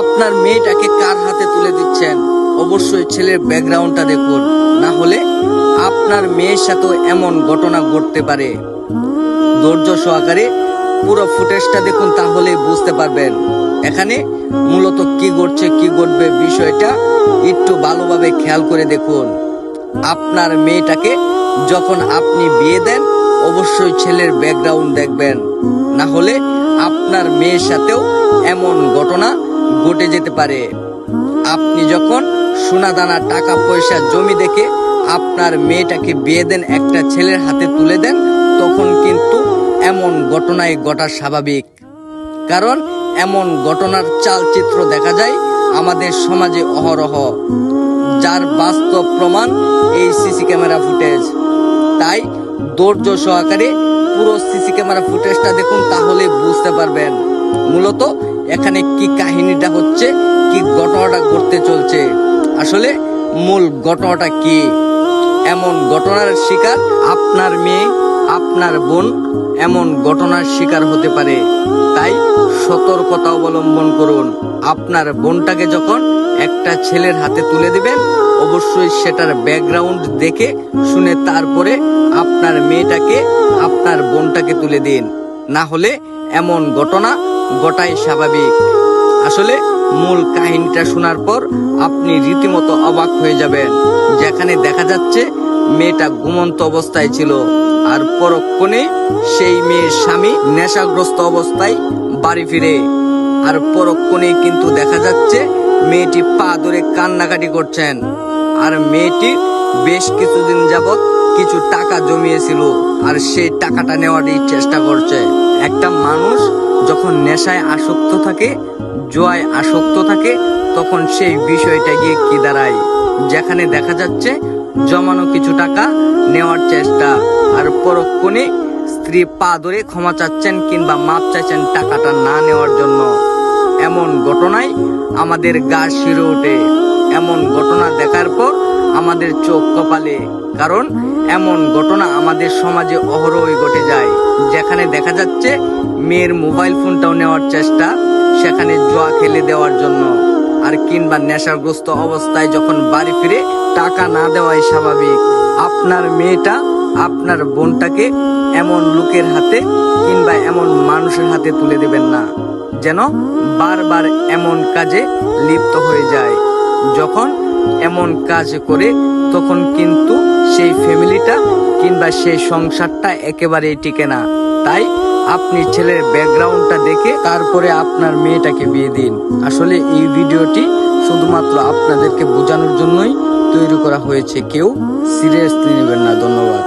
আপনার মেয়েটাকে কার হাতে তুলে দিচ্ছেন? অবশ্যই ছেলের ব্যাকগ্রাউন্ডটা দেখুন। না হলে আপনার মেয়ের সাথেও এমন ঘটনা ঘটতে পারে। ধৈর্য সহকারে পুরো ফুটেজটা দেখুন তাহলে বুঝতে পারবেন। এখানে মূলত কি ঘটছে, কি ঘটবে বিষয়টা একটু ভালোভাবে খেয়াল করে দেখুন। আপনার মেয়েটাকে যখন আপনি বিয়ে দেন, অবশ্যই ছেলের ব্যাকগ্রাউন্ড দেখবেন। না হলে আপনার মেয়ের সাথেও এমন ঘটনা ঘটে যেতে পারে। আপনি যখন সোনা দানা টাকা, পয়সা, জমি দেখে আপনার মেয়েটাকে বিয়ে দেন, একটা ছেলের হাতে তুলে দেন, তখন কিন্তু এমন ঘটনায় ঘটা স্বাভাবিক। কারণ এমন ঘটনার চালচিত্র দেখা যায় আমাদের সমাজে অহরহ, যার বাস্তব প্রমাণ এই সিসি ক্যামেরা ফুটেজ। তাই ধৈর্য সহকারে পুরো সিসি ক্যামেরা ফুটেজটা দেখুন, তাহলে বুঝতে পারবেন। মূলত এখানে কি কাহিনীটা হচ্ছে, কি ঘটনাটা ঘটতে চলছে। আসলে মূল ঘটনাটা কি? এমন ঘটনার শিকার আপনার মেয়ে, আপনার বোন, এমন ঘটনার শিকার হতে পারে। তাই সতর্কতা অবলম্বন করুন। আপনার বোনটাকে যখন একটা ছেলের হাতে তুলে দিবেন অবশ্যই সেটার ব্যাকগ্রাউন্ড দেখে শুনে তারপরে আপনার মেয়েটাকে, আপনার বোনটাকে তুলে দিন। না হলে এমন ঘটনা গোটাই স্বাভাবিক। আসলে মূল কাহিনীটা শোনার পর আপনি রীতিমতো অবাক হয়ে যাবেন। যেখানে দেখা যাচ্ছে মেয়েটা ঘুমন্ত অবস্থায় ছিল আর পরক্ষণে সেই মেয়ের স্বামী নেশাগ্রস্ত অবস্থায় বাড়ি ফিরে। আর পরক্ষণে কিন্তু দেখা যাচ্ছে মেয়েটি পা ধরে কান্নাকাটি করছেন। আর মেয়েটি বেশ কিছুদিন যাবৎ কিছু টাকা জমিয়েছিল আর সেই টাকাটা নেওয়ারই চেষ্টা করছে। একটা মানুষ যখন নেশায় আসক্ত থাকে, জোয়ায় আসক্ত থাকে, তখন সেই বিষয়টা গিয়ে কি দাঁড়ায়? যেখানে দেখা যাচ্ছে জমানো কিছু টাকা নেওয়ার চেষ্টা আর পরক্ষণে স্ত্রী পা ধরে ক্ষমা চাচ্ছেন কিংবা মাপ চাইছেন টাকাটা না নেওয়ার জন্য। এমন ঘটনায় আমাদের গা শিরে ওঠে। এমন ঘটনা দেখার পর আমাদের চোখ কপালে। কারণ এমন ঘটনা আমাদের সমাজে অহরহই ঘটে যায়। যেখানে দেখা যাচ্ছে মেয়ের মোবাইল ফোনটাও নেওয়ার চেষ্টা, সেখানে জোয়া খেলে দেওয়ার জন্য। আর কিংবা নেশাগ্রস্ত অবস্থায় যখন বাড়ি ফিরে টাকা না দেওয়াই স্বাভাবিক। আপনার মেয়েটা আপনার বোনটাকে এমন লোকের হাতে কিংবা এমন মানুষের হাতে তুলে দেবেন না। যেন বারবার এমন কাজে লিপ্ত হয়ে যায়। যখন এমন কাজ করে, তখন কিন্তু সেই ফ্যামিলিটা কিংবা সেই সংসারটা একেবারেই টিকে না। তাই আপনি ছেলের ব্যাকগ্রাউন্ডটা দেখে তারপরে আপনার মেয়েটাকে বিয়ে দিন। আসলে এই ভিডিওটি শুধুমাত্র আপনাদেরকে বোঝানোর জন্যই তৈরি করা হয়েছে। কেউ সিরিয়াসলি নেবেন না। ধন্যবাদ।